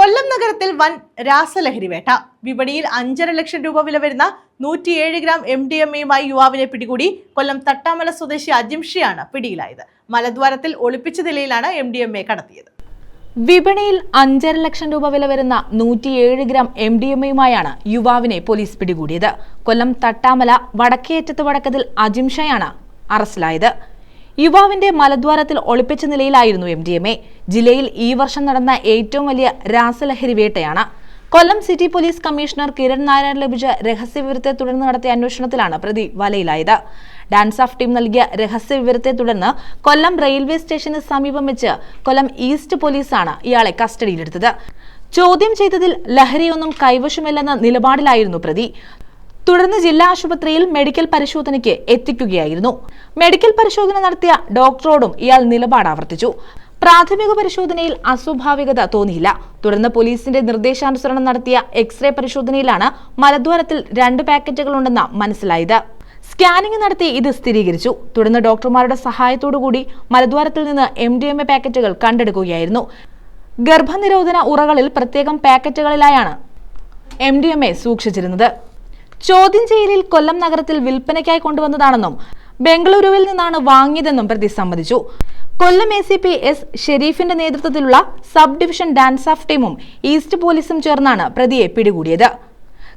കൊല്ലം നഗരത്തിൽ വൻ രാസലഹരി വേട്ട വിപണിയിൽ അഞ്ചര ലക്ഷം രൂപ വില വരുന്ന നൂറ്റിയേഴ് ഗ്രാം എം ഡി എം എയുമായി യുവാവിനെ പിടികൂടി കൊല്ലം തട്ടാമല സ്വദേശി അജിംഷിയാണ് പിടിയിലായത്. മലദ്വാരത്തിൽ ഒളിപ്പിച്ച നിലയിലാണ് എം ഡി എം എ കടത്തിയത്. വിപണിയിൽ അഞ്ചര ലക്ഷം രൂപ വില വരുന്ന നൂറ്റിയേഴ് ഗ്രാം എം ഡി എം എയുമായാണ് യുവാവിനെ പോലീസ് പിടികൂടിയത്. കൊല്ലം തട്ടാമല വടക്കേറ്റത്ത് വടക്കതിൽ അജിംഷയാണ് അറസ്റ്റിലായത്. യുവാവിന്റെ മലദ്വാരത്തിൽ ഒളിപ്പിച്ച നിലയിലായിരുന്നു എം ഡി എം എ. ജില്ലയിൽ ഈ വർഷം നടന്ന ഏറ്റവും വലിയ രാസലഹരി വേട്ടയാണ്. Kollam city police commissioner Kiran Nair ലഭിച്ച രഹസ്യവിവരത്തെ തുടർന്ന് നടത്തിയ അന്വേഷണത്തിലാണ് പ്രതി വലയിലായത്. ഡാൻസ് ഓഫ് ടീം നൽകിയ രഹസ്യവിവരത്തെ തുടർന്ന് കൊല്ലം റെയിൽവേ സ്റ്റേഷന് സമീപം വെച്ച് കൊല്ലം ഈസ്റ്റ് പോലീസാണ് ഇയാളെ കസ്റ്റഡിയിലെടുത്തത്. ചോദ്യം ചെയ്തതിൽ ലഹരിയൊന്നും കൈവശമില്ലെന്ന നിലപാടിലായിരുന്നു പ്രതി. തുടർന്ന് ജില്ലാ ആശുപത്രിയിൽ മെഡിക്കൽ പരിശോധനയ്ക്ക് എത്തിക്കുകയായിരുന്നു. മെഡിക്കൽ പരിശോധന നടത്തിയ ഡോക്ടറോടും ഇയാൾ നിലപാട് ആവർത്തിച്ചു. പ്രാഥമിക പരിശോധനയിൽ അസ്വാഭാവികത തോന്നിയില്ല. തുടർന്ന് പോലീസിന്റെ നിർദ്ദേശാനുസരണം നടത്തിയ എക്സ്റേ പരിശോധനയിലാണ് മലദ്വാരത്തിൽ രണ്ട് പാക്കറ്റുകൾ പാക്കറ്റുകളുണ്ടെന്ന് മനസ്സിലായത്. സ്കാനിംഗ് നടത്തി ഇത് സ്ഥിരീകരിച്ചു. തുടർന്ന് ഡോക്ടർമാരുടെ സഹായത്തോടുകൂടി മലദ്വാരത്തിൽ നിന്ന് എം ഡി എം എ പാക്കറ്റുകൾ കണ്ടെടുക്കുകയായിരുന്നു. ഗർഭനിരോധന ഉറകളിൽ പ്രത്യേകം പാക്കറ്റുകളിലായാണ് എം ഡി എം എ സൂക്ഷിച്ചിരുന്നത്. ചോദ്യം ചെയ്യലിൽ കൊല്ലം നഗരത്തിൽ വിൽപ്പനയ്ക്കായി കൊണ്ടുവന്നതാണെന്നും ബംഗളൂരുവിൽ നിന്നാണ് വാങ്ങിയതെന്നും പ്രതി സമ്മതിച്ചു. Kollam A C P S ഷെരീഫിന്റെ നേതൃത്വത്തിലുള്ള സബ് ഡിവിഷൻ ഡാൻസ് ഓഫ് ടീമും ഈസ്റ്റ് പോലീസും ചേർന്നാണ് പ്രതിയെ പിടികൂടിയത്.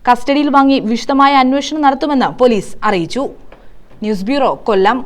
കസ്റ്റഡിയിൽ വാങ്ങി വിശദമായ അന്വേഷണം നടത്തുമെന്ന് പോലീസ് അറിയിച്ചു. News bureau Kollam.